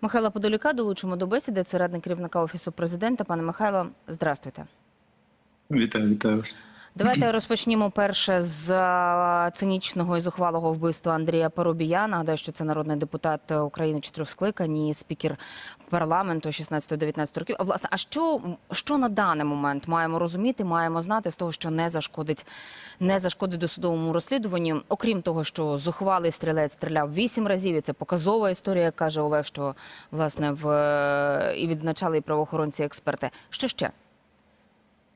Михайла Подоліка долучимо до бесіди. Це радник керівника офісу президента. Пане Михайло, здрастуйте. Вітаю, вітаю вас. Давайте розпочнімо перше з цинічного і зухвалого вбивства Андрія Парубія. Нагадаю, що це народний депутат України чотирьох скликань, і спікер парламенту 16-19 років. А власне, а що, що на даний момент маємо розуміти, маємо знати з того, що не зашкодить, не зашкодить досудовому розслідуванню, окрім того, що зухвалий стрілець стріляв вісім разів, і це показова історія, каже Олег, що власне в і відзначали і правоохоронці експерти. Що ще?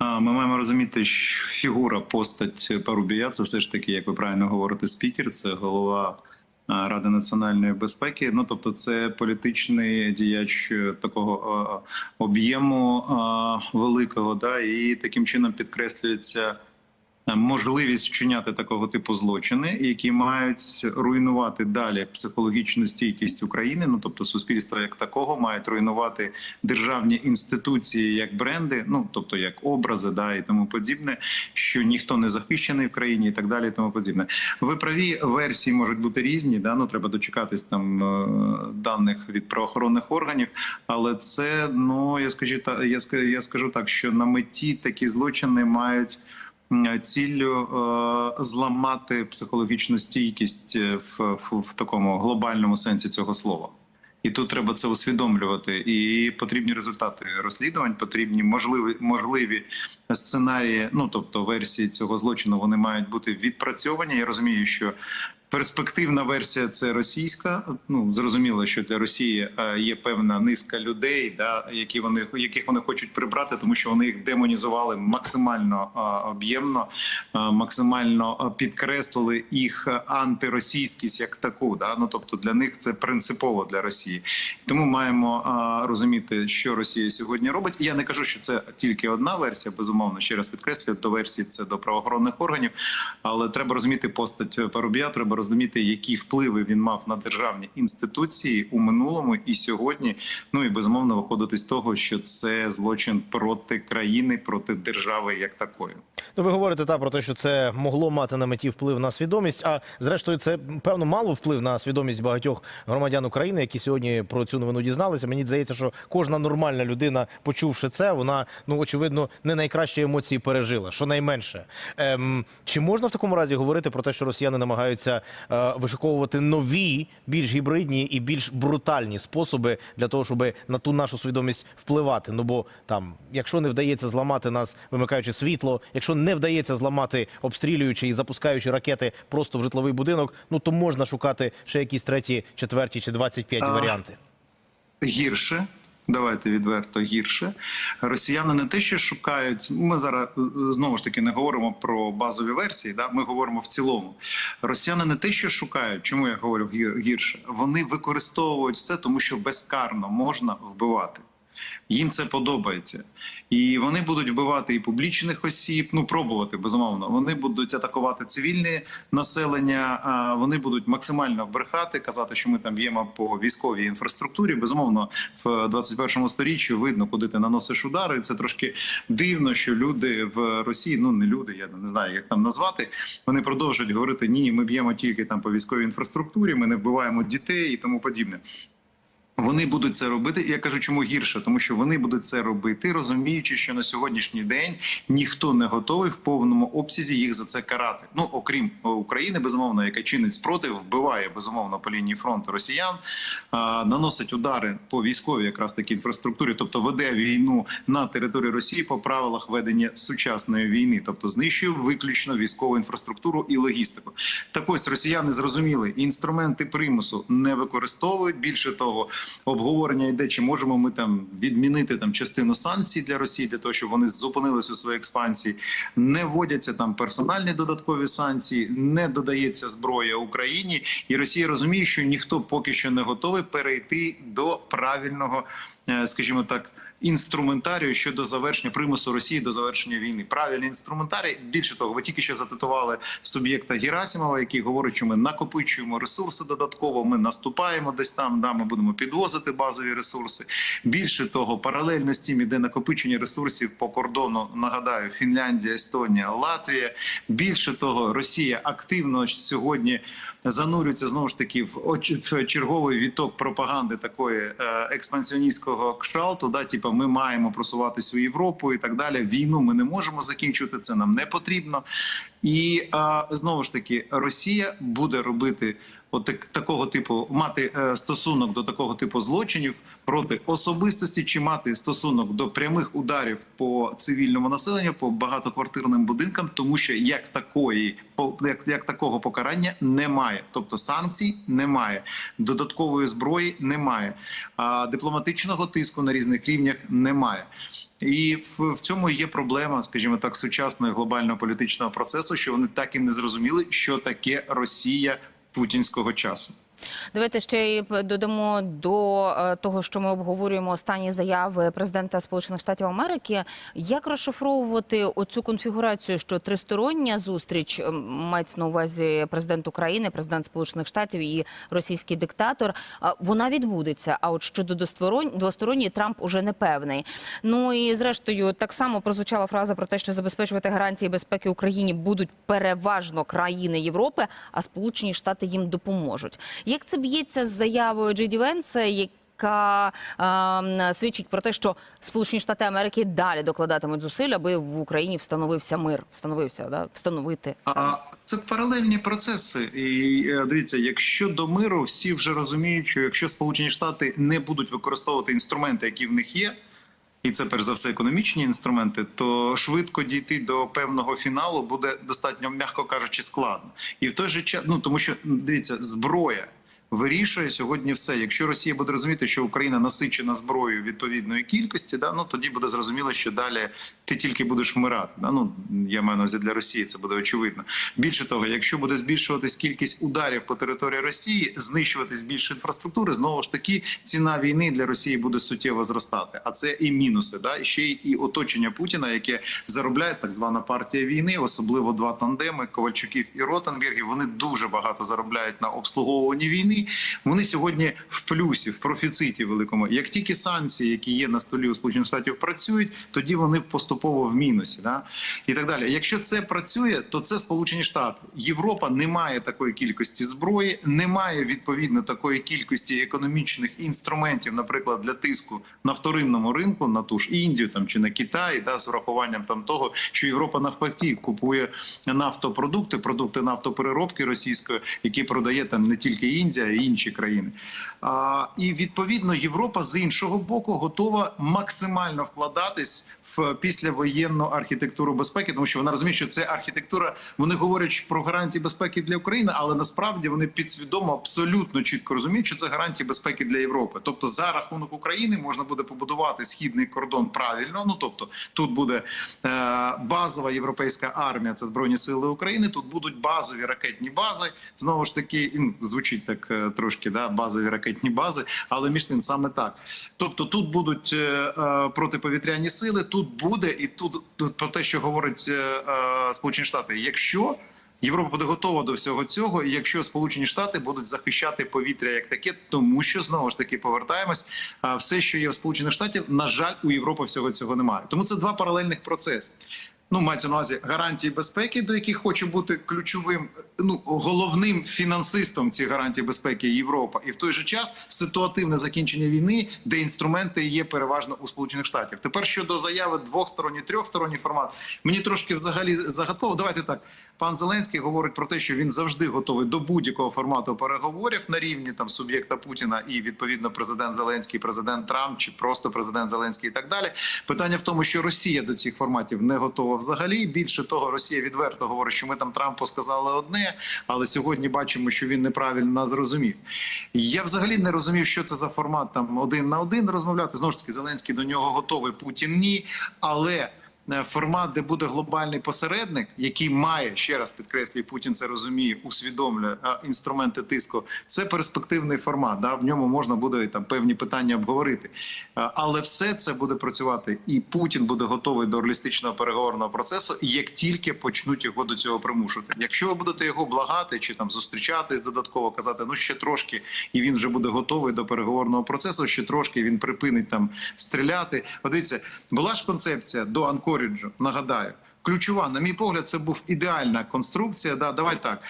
Ми маємо розуміти, що фігура, постать Парубія це все ж таки, як ви правильно говорите, спікер, це голова Ради національної безпеки. Ну тобто, це політичний діяч такого об'єму великого, да, і таким чином підкреслюється. Е, Можливість вчиняти такого типу злочини, які мають руйнувати далі психологічну стійкість України. Ну тобто, суспільство як такого мають руйнувати державні інституції як бренди, ну тобто як образи, да і тому подібне, що ніхто не захищений в країні, і так далі. І тому подібне. Ви праві версії можуть бути різні. Да, ну треба дочекатись там е, даних від правоохоронних органів. Але це ну я скажу та я ска- я скажу так, що на меті такі злочини мають. Ціллю е, зламати психологічну стійкість е, в, в, в такому глобальному сенсі цього слова. І тут треба це усвідомлювати. І потрібні результати розслідувань, потрібні можливі можливі сценарії. Ну тобто версії цього злочину вони мають бути відпрацьовані. Я розумію, що перспективна версія це російська. Ну зрозуміло, що для Росії е, є певна низка людей, да які вони яких вони хочуть прибрати, тому що вони їх демонізували максимально е, об'ємно, е, максимально підкреслили їх антиросійськість як таку. Да? Ну тобто для них це принципово для Росії. Тому маємо розуміти, що Росія сьогодні робить. Я не кажу, що це тільки одна версія. Безумовно, ще раз підкреслюю, до версії це до правоохоронних органів. Але треба розуміти постать Парубія, треба розуміти, які впливи він мав на державні інституції у минулому і сьогодні. Ну і безумовно виходити з того, що це злочин проти країни, проти держави як такої. Ну, ви говорите та про те, що це могло мати на меті вплив на свідомість. А зрештою, це певно мало вплив на свідомість багатьох громадян України, які сьогодні про цю новину дізналися. Мені здається, що кожна нормальна людина, почувши це, вона ну очевидно не найкращі емоції пережила, щонайменше. Ем, чи можна в такому разі говорити про те, що росіяни намагаються е, вишуковувати нові, більш гібридні і більш брутальні способи для того, щоб на ту нашу свідомість впливати? Ну бо там, якщо не вдається зламати нас, вимикаючи світло, якщо не вдається зламати, обстрілюючи і запускаючи ракети просто в житловий будинок, ну то можна шукати ще якісь треті, четверті чи 25 А. варіанти. гірше. Давайте відверто гірше. Росіяни не те, що шукають. Ми зараз е, знову ж таки не говоримо про базові версії. Да, ми говоримо в цілому. Росіяни не те, що шукають. Чому я говорю гір- гірше? Вони використовують все, тому що безкарно можна вбивати. Їм це подобається, і вони будуть вбивати і публічних осіб. Ну пробувати безумовно. Вони будуть атакувати цивільне населення. Вони будуть максимально брехати, казати, що ми там б'ємо по військовій інфраструктурі. Безумовно, в 21 сторіччі видно, куди ти наносиш удари. Це трошки дивно, що люди в Росії, ну не люди, я не знаю, як там назвати. Вони продовжують говорити: ні, ми б'ємо тільки там по військовій інфраструктурі, ми не вбиваємо дітей і тому подібне. Вони будуть це робити. Я кажу, чому гірше, тому що вони будуть це робити, розуміючи, що на сьогоднішній день ніхто не готовий в повному обсязі їх за це карати. Ну окрім е, України, безумовно, яка чинить спротив, вбиває безумовно по лінії фронту росіян, а, наносить удари по військовій, якраз таки інфраструктурі, тобто веде війну на території Росії по правилах ведення сучасної війни, тобто знищує виключно військову інфраструктуру і логістику. Так ось росіяни зрозуміли, інструменти примусу не використовують. Більше того, обговорення йде, чи можемо ми там відмінити там частину санкцій для Росії для того, щоб вони зупинились у своїй експансії. Не вводяться там персональні додаткові санкції, не додається зброя Україні, і Росія розуміє, що ніхто поки що не готовий перейти до правильного, е, скажімо так. Інструментарію щодо завершення примусу Росії до завершення війни. Правильний інструментарій. Більше того, ви тільки що затитували суб'єкта Герасимова, який говорить, що ми накопичуємо ресурси додатково. Ми наступаємо десь там. Да, ми будемо підвозити базові ресурси. Більше того, паралельно з тим іде накопичення ресурсів по кордону. Нагадаю, Фінляндія, Естонія, Латвія. Більше того, Росія активно сьогодні занурюється знову ж таки в, черговий відток пропаганди такої е, експансіоністського кшталту. Да, типу, ми маємо просуватися у Європу і так далі. Війну ми не можемо закінчувати. Це нам не потрібно. І знову ж таки, Росія буде робити. От так, такого типу мати е, стосунок до такого типу злочинів проти особистості, чи мати стосунок до прямих ударів по цивільному населенню, по багатоквартирним будинкам, тому що як такої як, як такого покарання немає, тобто санкцій немає, додаткової зброї немає, а дипломатичного тиску на різних рівнях немає. І в, в цьому є проблема, скажімо так, сучасного глобального політичного процесу, що вони так і не зрозуміли, що таке Росія путінського часу. Давайте ще й додамо до е, того, що ми обговорюємо останні заяви президента Сполучених Штатів Америки. Як розшифровувати оцю конфігурацію, що тристороння зустріч мається на увазі президент України, президент Сполучених Штатів і російський диктатор, вона відбудеться. А от щодо двосторон- двосторонньої Трамп уже не певний. Ну і зрештою, так само прозвучала фраза про те, що забезпечувати гарантії безпеки Україні будуть переважно країни Європи, а Сполучені Штати їм допоможуть. Як це б'ється з заявою Джей Ді Венса, яка е, свідчить про те, що Сполучені Штати Америки далі докладатимуть зусиль, аби в Україні встановився мир, встановився да встановити. А це паралельні процеси. І е, дивіться, якщо до миру всі вже розуміють, що якщо Сполучені Штати не будуть використовувати інструменти, які в них є. І це перш за все економічні інструменти, то швидко дійти до певного фіналу буде достатньо, м'яко кажучи, складно. І в той же час, ну тому що дивіться, зброя вирішує сьогодні все. Якщо Росія буде розуміти, що Україна насичена зброєю відповідної кількості, да ну тоді буде зрозуміло, що далі ти тільки будеш вмирати. Да? Ну я маю на увазі для Росії, це буде очевидно. Більше того, якщо буде збільшуватись кількість ударів по території Росії, знищуватись більше інфраструктури, знову ж таки ціна війни для Росії буде суттєво зростати. А це і мінуси, да ще й і оточення Путіна, яке заробляє так звана партія війни, особливо два тандеми Ковальчуків і Ротенбергів. Вони дуже багато заробляють на обслуговуванні війни. Вони сьогодні в плюсі, в профіциті великому. Як тільки санкції, які є на столі у Сполучених Штатів, працюють, тоді вони поступово в мінусі. Да? І так далі. Якщо це працює, то це Сполучені Штати. Європа не має такої кількості зброї, не має відповідно такої кількості економічних інструментів, наприклад, для тиску на вторинному ринку, на ту ж Індію там чи на Китай, да, з урахуванням там того, що Європа навпаки купує нафтопродукти, продукти нафтопереробки російської, які продає там не тільки Індія, а й інші країни. А, і відповідно Європа з іншого боку готова максимально вкладатись в післявоєнну архітектуру безпеки, тому що вона розуміє, що це архітектура. Вони говорять про гарантії безпеки для України, але насправді вони підсвідомо абсолютно чітко розуміють, що це гарантії безпеки для Європи. Тобто, за рахунок України можна буде побудувати східний кордон правильно. Ну тобто, тут буде е, базова європейська армія, це збройні сили України. Тут будуть базові ракетні бази. Знову ж таки, ну, звучить так трошки, да, базові ракетні бази, але між тим саме так. Тобто, тут будуть е, е, протиповітряні сили, тут буде і тут, про те, що говорить е, е, Сполучені Штати, якщо. Європа буде готова до всього цього, і якщо Сполучені Штати будуть захищати повітря як таке, тому що знову ж таки повертаємось. А все, що є в Сполучених Штатів, на жаль, у Європи всього цього немає. Тому це два паралельних процеси. Ну, мається на увазі гарантії безпеки, до яких хоче бути ключовим, ну головним фінансистом цих гарантій безпеки Європа, і в той же час ситуативне закінчення війни, де інструменти є переважно у Сполучених Штатів. Тепер щодо заяви двохсторонній, трьохсторонній формат, мені трошки взагалі загадково. Давайте так. Пан Зеленський говорить про те, що він завжди готовий до будь-якого формату переговорів на рівні там суб'єкта Путіна і відповідно президент Зеленський, президент Трамп чи просто президент Зеленський і так далі. Питання в тому, що Росія до цих форматів не готова взагалі. Більше того, Росія відверто говорить, що ми там Трампу сказали одне, але сьогодні бачимо, що він неправильно нас зрозумів. Я взагалі не розумів, що це за формат там один на один розмовляти. Знову ж таки, Зеленський до нього готовий, Путін ні. Але формат, де буде глобальний посередник, який має ще раз підкреслюю, Путін це розуміє, усвідомлює інструменти тиску. Це перспективний формат. Да, в ньому можна буде там певні питання обговорити. Але все це буде працювати, і Путін буде готовий до реалістичного переговорного процесу, як тільки почнуть його до цього примушувати. Якщо ви будете його благати чи там зустрічатись додатково, казати, ну ще трошки, і він вже буде готовий до переговорного процесу. Ще трошки він припинить там стріляти. От Дивіться, була ж концепція до Анкоріджу. Нагадаю. Ключова, на мій погляд, це був ідеальна конструкція. Да, давай так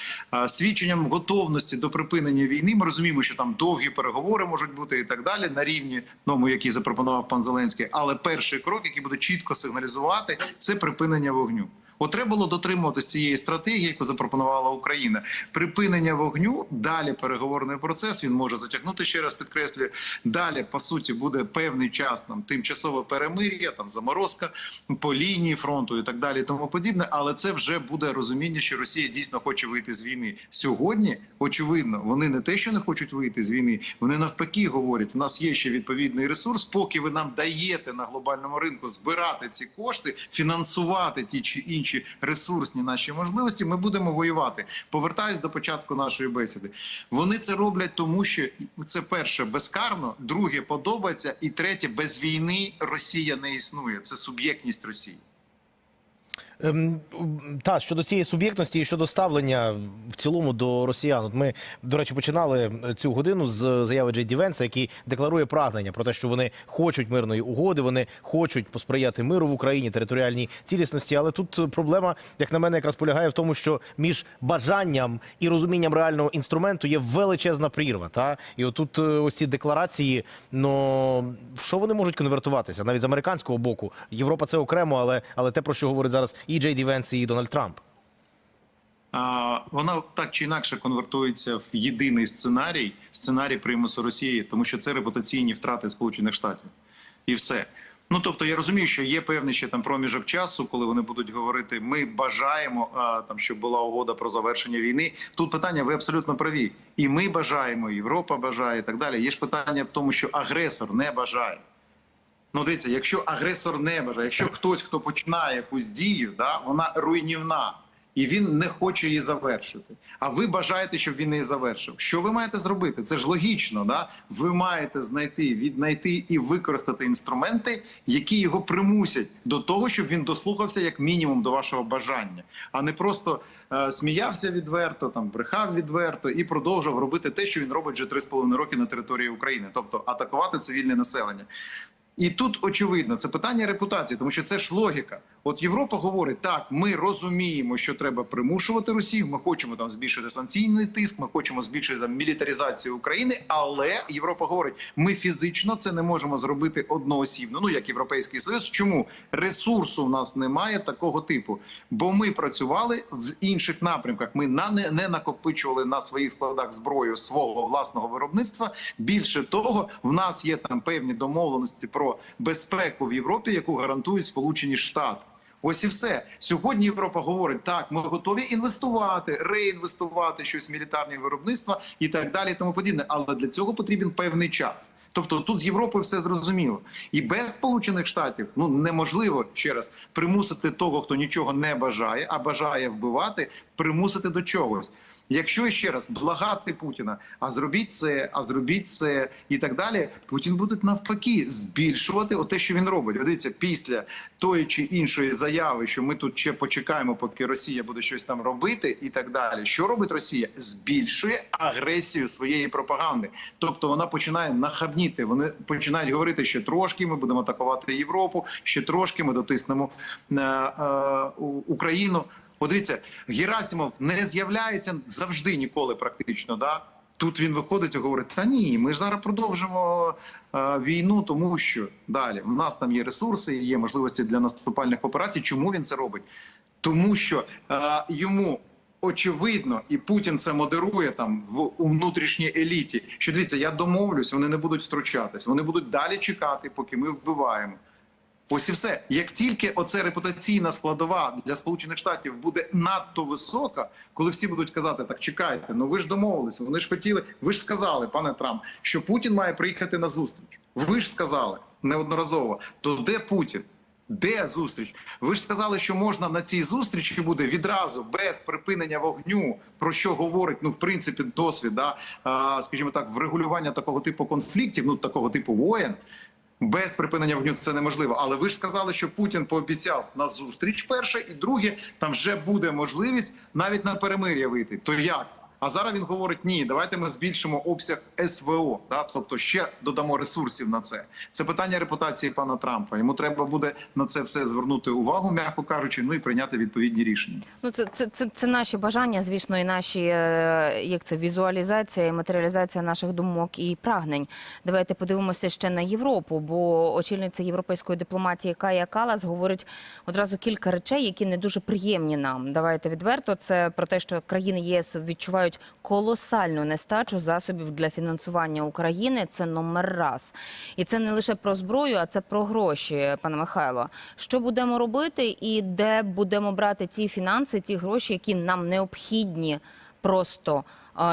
свідченням готовності до припинення війни. Ми розуміємо, що там довгі переговори можуть бути і так далі на рівні ному, який запропонував пан Зеленський. Але перший крок, який буде чітко сигналізувати, це припинення вогню. От треба було дотримуватися цієї стратегії, яку запропонувала Україна. Припинення вогню, далі переговорний процес. Він може затягнути ще раз підкреслюю. Далі по суті буде певний час там тимчасове перемир'я, там заморозка по лінії фронту і так далі, і тому подібне. Але це вже буде розуміння, що Росія дійсно хоче вийти з війни. Сьогодні очевидно, вони не те, що не хочуть вийти з війни, вони навпаки говорять: у нас є ще відповідний ресурс. Поки ви нам даєте на глобальному ринку збирати ці кошти, фінансувати ті чи інші ресурсні наші можливості, ми будемо воювати. Повертаюсь до початку нашої бесіди. Вони це роблять, тому що це перше безкарно, друге подобається, і третє без війни Росія не існує. Це суб'єктність Росії. Ем, та щодо цієї суб'єктності і щодо ставлення в цілому до росіян. От ми, до речі, починали цю годину з заяви Джей Ді Венса, який декларує прагнення про те, що вони хочуть мирної угоди, вони хочуть посприяти миру в Україні, територіальній цілісності. Але тут проблема, як на мене, якраз полягає в тому, що між бажанням і розумінням реального інструменту є величезна прірва. Та і отут е, ось ці декларації, ну що вони можуть конвертуватися навіть з американського боку. Європа це окремо, але але те про що говорить зараз і Джей Ді Венс, і Дональд Трамп. Вона так чи інакше конвертується в єдиний сценарій сценарій примусу Росії, тому що це репутаційні втрати Сполучених Штатів, і все. Ну тобто я розумію, що є певний ще там проміжок часу, коли вони будуть говорити: ми бажаємо а, там, щоб була угода про завершення війни. Тут питання ви абсолютно праві, і ми бажаємо, і Європа бажає і так далі. Є ж питання в тому, що агресор не бажає. Ну, дивіться, якщо агресор не бажає, якщо хтось, хто починає якусь дію, да, вона руйнівна, і він не хоче її завершити. А ви бажаєте, щоб він її завершив. Що ви маєте зробити? Це ж логічно. Да? Ви маєте знайти, віднайти і використати інструменти, які його примусять до того, щоб він дослухався як мінімум до вашого бажання, а не просто е, сміявся відверто, там брехав відверто і продовжував робити те, що він робить вже 3,5 роки на території України, тобто атакувати цивільне населення. І тут очевидно це питання репутації, тому що це ж логіка. От Європа говорить: так, ми розуміємо, що треба примушувати Росію. Ми хочемо там збільшити санкційний тиск, ми хочемо збільшити там мілітаризацію України. Але Європа говорить, ми фізично це не можемо зробити одноосібно. Ну як Європейський Союз. Чому ресурсу в нас немає такого типу? Бо ми працювали в інших напрямках. Ми на не, не накопичували на своїх складах зброю свого власного виробництва. Більше того, в нас є там певні домовленості про безпеку в Європі, яку гарантують Сполучені Штати. Ось і все сьогодні. Європа говорить: так, ми готові інвестувати, реінвестувати щось в мілітарні виробництва і так далі, і тому подібне. Але для цього потрібен певний час. Тобто тут з Європою все зрозуміло, і без Сполучених Штатів ну неможливо ще раз примусити того, хто нічого не бажає, а бажає вбивати, примусити до чогось. Якщо ще раз благати Путіна, а зробіть це, а зробіть це і так далі, Путін буде навпаки збільшувати те, що він робить. Дивіться, після тої чи іншої заяви, що ми тут ще почекаємо, поки Росія буде щось там робити, і так далі. Що робить Росія? Збільшує агресію своєї пропаганди. Тобто вона починає нахабніти. Вони починають говорити, що трошки ми будемо атакувати Європу, ще трошки ми дотиснемо е, е, Україну. Подивіться, Герасимов не з'являється завжди ніколи, практично. Да? Тут він виходить і говорить: та ні, ми ж зараз продовжимо е, війну, тому що далі в нас там є ресурси, є можливості для наступальних операцій. Чому він це робить? Тому що е, йому. Очевидно, і Путін це модерує там в у внутрішній еліті. Що дивіться, я домовлюсь, вони не будуть втручатися, вони будуть далі чекати, поки ми вбиваємо. Ось і все. Як тільки оце репутаційна складова для Сполучених Штатів буде надто висока, коли всі будуть казати, так чекайте, ну ви ж домовилися, вони ж хотіли, ви ж сказали, пане Трамп, що Путін має приїхати на зустріч. Ви ж сказали неодноразово. То де Путін? Де зустріч? Ви ж сказали, що можна на цій зустрічі буде відразу без припинення вогню, про що говорить ну в принципі досвід, да, скажімо так, врегулювання такого типу конфліктів, ну такого типу воєн. Без припинення вогню це неможливо. Але ви ж сказали, що Путін пообіцяв на зустріч перше, і друге, там вже буде можливість навіть на перемир'я вийти. То як? А зараз він говорить: ні, давайте ми збільшимо обсяг СВО, да? тобто ще додамо ресурсів на це. Це питання репутації пана Трампа. Йому треба буде на це все звернути увагу, м'яко кажучи, ну і прийняти відповідні рішення. Ну, це, це, це, це наші бажання, звісно, і наші е, як це візуалізація і матеріалізація наших думок і прагнень. Давайте подивимося ще на Європу, бо очільниця європейської дипломатії Кая Калас говорить одразу кілька речей, які не дуже приємні нам. Давайте відверто. Це про те, що країни ЄС відчувають колосальну нестачу засобів для фінансування України. Це номер раз, і це не лише про зброю, а це про гроші, пане Михайло. Що будемо робити, і де будемо брати ті фінанси, ті гроші, які нам необхідні просто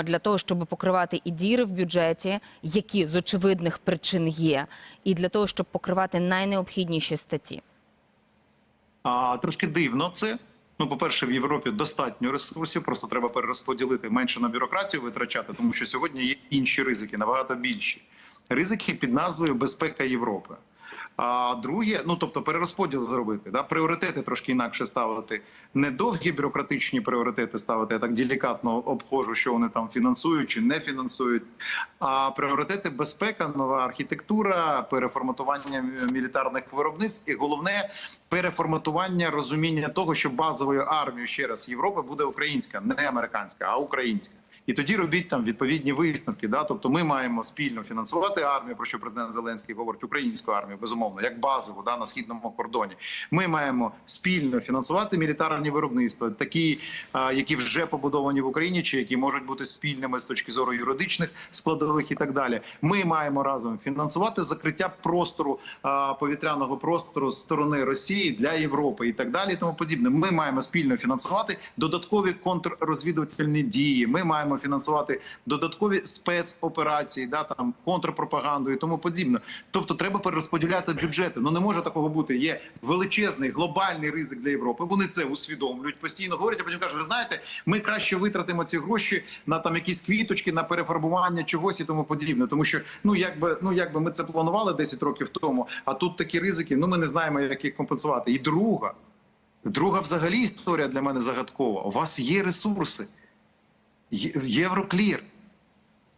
для того, щоб покривати і діри в бюджеті, які з очевидних причин є, і для того, щоб покривати найнеобхідніші статті. А трошки дивно це. Ну, по-перше, в Європі достатньо ресурсів, просто треба перерозподілити менше на бюрократію витрачати, тому що сьогодні є інші ризики, набагато більші. Ризики під назвою Безпека Європи. А друге, ну тобто перерозподіл зробити, да, пріоритети трошки інакше ставити. Не довгі бюрократичні пріоритети ставити, я так делікатно обходжу, що вони там фінансують чи не фінансують. А пріоритети безпека, нова архітектура, переформатування мілітарних виробництв і головне переформатування розуміння того, що базовою армією ще раз Європи буде українська, не американська, а українська. І тоді робіть там відповідні висновки. Да? Тобто ми маємо спільно фінансувати армію, про що президент Зеленський говорить, українську армію, безумовно, як базову да, на східному кордоні. Ми маємо спільно фінансувати мілітарні виробництва, такі, які вже побудовані в Україні, чи які можуть бути спільними з точки зору юридичних складових і так далі. Ми маємо разом фінансувати закриття простору повітряного простору з сторони Росії для Європи і так далі. І тому подібне. Ми маємо спільно фінансувати додаткові контррозвідувальні дії. Ми маємо фінансувати додаткові спецоперації, да там контрпропаганду і тому подібне. Тобто, треба перерозподіляти бюджети. Ну не може такого бути. Є величезний глобальний ризик для Європи. Вони це усвідомлюють, постійно говорять. А потім кажуть, ви знаєте, ми краще витратимо ці гроші на там якісь квіточки, на перефарбування чогось і тому подібне. Тому що ну якби ну якби ми це планували 10 років тому. А тут такі ризики. Ну ми не знаємо, як їх компенсувати. І друга, друга, взагалі, історія для мене загадкова. У вас є ресурси. Євроклір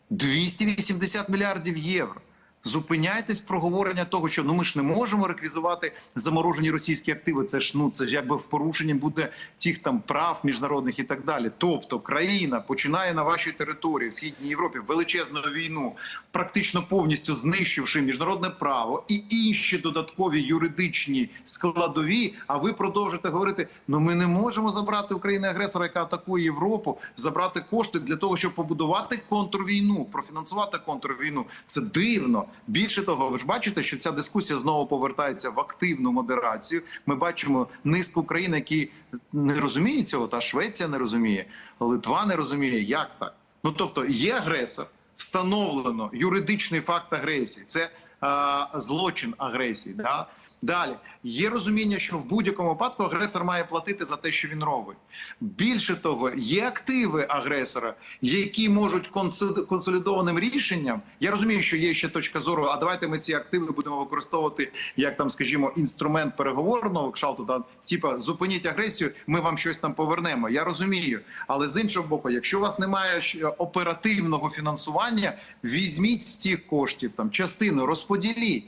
280 мільярдів євро. Зупиняйтесь проговорення того, що ну ми ж не можемо реквізувати заморожені російські активи. Це ж ну це ж якби в порушенні буде тих там прав міжнародних і так далі. Тобто країна починає на вашій території в східній Європі величезну війну, практично повністю знищивши міжнародне право і інші додаткові юридичні складові. А ви продовжите говорити: ну ми не можемо забрати України агресора, яка атакує Європу, забрати кошти для того, щоб побудувати контрвійну, профінансувати контрвійну. Це дивно. Більше того, ви ж бачите, що ця дискусія знову повертається в активну модерацію. Ми бачимо низку країн, які не розуміють цього. Та Швеція не розуміє, Литва не розуміє, як так. Ну тобто є агресор, встановлено юридичний факт агресії. Це е, злочин агресії. Да? Далі є розуміння, що в будь-якому випадку агресор має платити за те, що він робить. Більше того, є активи агресора, які можуть консо- консолідованим рішенням. Я розумію, що є ще точка зору. А давайте ми ці активи будемо використовувати як там, скажімо, інструмент переговорного кшалту. Да, типа зупиніть агресію, ми вам щось там повернемо. Я розумію. Але з іншого боку, якщо у вас немає оперативного фінансування, візьміть з цих коштів там частину, розподіліть.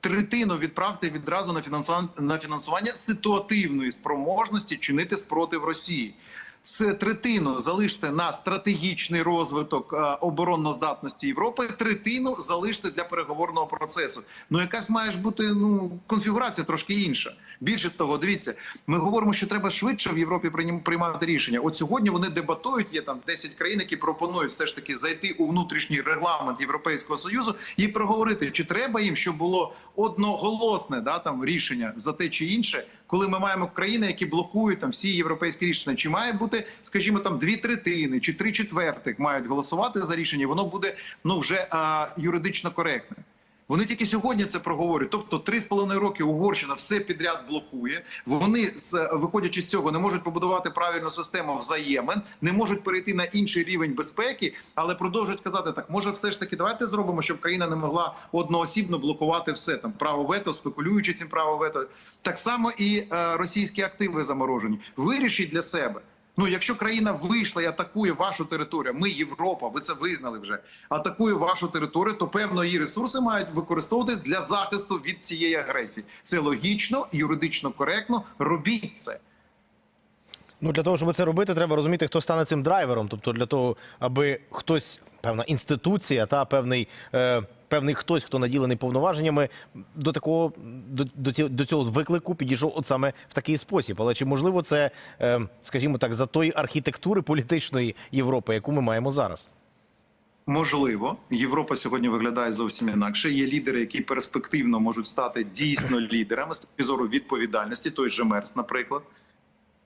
Третину відправте відразу на фінансування на фінансування ситуативної спроможності чинити спротив Росії. Це третину залиште на стратегічний розвиток е, оборонноздатності Європи. Третину залиште для переговорного процесу. Ну якась має ж бути ну конфігурація трошки інша. Більше того, дивіться, ми говоримо, що треба швидше в Європі прийм- приймати рішення. От сьогодні вони дебатують. Є там 10 країн, які пропонують все ж таки зайти у внутрішній регламент Європейського союзу і проговорити, чи треба їм, щоб було одноголосне да там рішення за те чи інше. Коли ми маємо країни, які блокують там всі європейські рішення, чи має бути, скажімо, там дві третини чи три четвертих мають голосувати за рішення, воно буде ну вже а, юридично коректне. Вони тільки сьогодні це проговорюють. Тобто, три з половиною роки Угорщина все підряд блокує. Вони виходячи з цього не можуть побудувати правильну систему взаємин, не можуть перейти на інший рівень безпеки, але продовжують казати так. Може, все ж таки, давайте зробимо, щоб країна не могла одноосібно блокувати все там право вето, спекулюючи цим право вето. Так само і е, російські активи заморожені. Вирішіть для себе. Ну, якщо країна вийшла і атакує вашу територію, ми Європа, ви це визнали вже. Атакує вашу територію, то певно її ресурси мають використовуватись для захисту від цієї агресії. Це логічно, юридично коректно. Робіть це. Ну для того, щоб це робити, треба розуміти, хто стане цим драйвером. Тобто, для того, аби хтось, певна інституція та певний. Е... Певний хтось, хто наділений повноваженнями, до такого до, до, ці- до цього виклику підійшов от саме в такий спосіб. Але чи можливо це, е, скажімо так, за тої архітектури політичної Європи, яку ми маємо зараз? Можливо, Європа сьогодні виглядає зовсім інакше. Є лідери, які перспективно можуть стати дійсно лідерами з зору відповідальності. Той же Мерс, наприклад.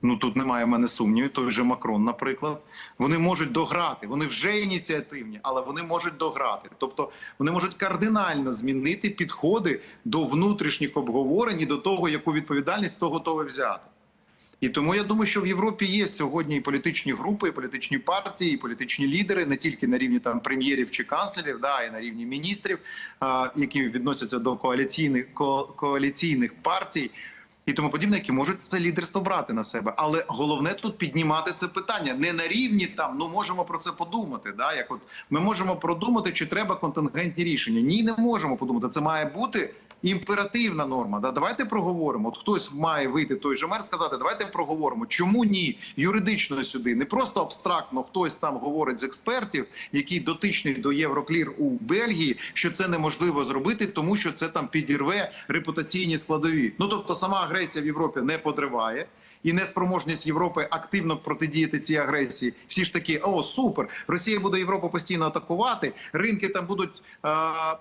Ну тут немає в мене сумнівів. Той же Макрон, наприклад, вони можуть дограти. Вони вже ініціативні, але вони можуть дограти. Тобто вони можуть кардинально змінити підходи до внутрішніх обговорень і до того, яку відповідальність хто готовий взяти. І тому я думаю, що в Європі є сьогодні і політичні групи, і політичні партії, і політичні лідери, не тільки на рівні там прем'єрів чи канцлерів, да, і на рівні міністрів, а, які відносяться до коаліційних ко, коаліційних партій. І тому подібне, які можуть це лідерство брати на себе, але головне тут піднімати це питання не на рівні там. Ну можемо про це подумати. Да, як от ми можемо продумати, чи треба контингентні рішення. Ні, не можемо подумати. Це має бути імперативна норма. Да, давайте проговоримо. От хтось має вийти той же мер, сказати, давайте проговоримо. Чому ні? Юридично сюди не просто абстрактно. Хтось там говорить з експертів, який дотичний до Євроклір у Бельгії, що це неможливо зробити, тому що це там підірве репутаційні складові. Ну тобто, сама агресія в Європі не подриває. І неспроможність Європи активно протидіяти цій агресії. Всі ж такі, о, супер! Росія буде Європу постійно атакувати, ринки там будуть е,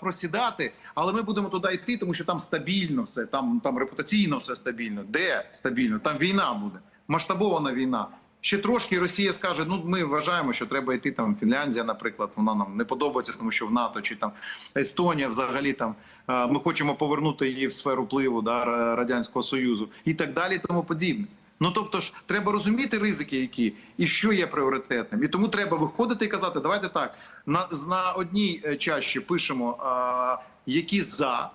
просідати, але ми будемо туди йти, тому що там стабільно все, там, там репутаційно все стабільно. Де стабільно? Там війна буде, масштабована війна. Ще трошки Росія скаже: ну ми вважаємо, що треба йти там Фінляндія, наприклад, вона нам не подобається, тому що в НАТО чи там Естонія, взагалі там ми хочемо повернути її в сферу впливу да, радянського союзу і так далі, тому подібне. Ну тобто ж треба розуміти ризики, які і що є пріоритетним, і тому треба виходити і казати, давайте так на на одній е, чаші пишемо, а, які за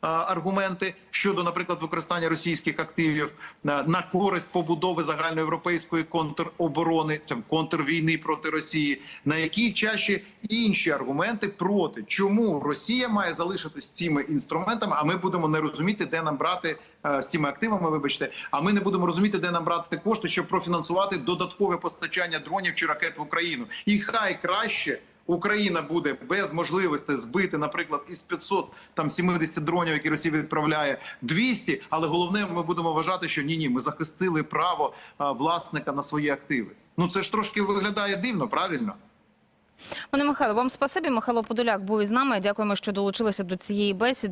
аргументи щодо, наприклад, використання російських активів на, на користь побудови загальноєвропейської контроборони, там контрвійни проти Росії, на якій чаші інші аргументи проти, чому Росія має залишитись цими інструментами, а ми будемо не розуміти, де нам брати е, з цими активами. Вибачте, а ми не будемо розуміти, де нам брати кошти, щоб профінансувати додаткове постачання дронів чи ракет в Україну. І хай краще. Україна буде без можливості збити, наприклад, із 500 там 70 дронів, які Росія відправляє 200, Але головне, ми будемо вважати, що ні, ні, ми захистили право а, власника на свої активи. Ну це ж трошки виглядає дивно, правильно? Пане Михайло, вам спасибі. Михайло Подоляк був із нами. Дякуємо, що долучилися до цієї бесіди.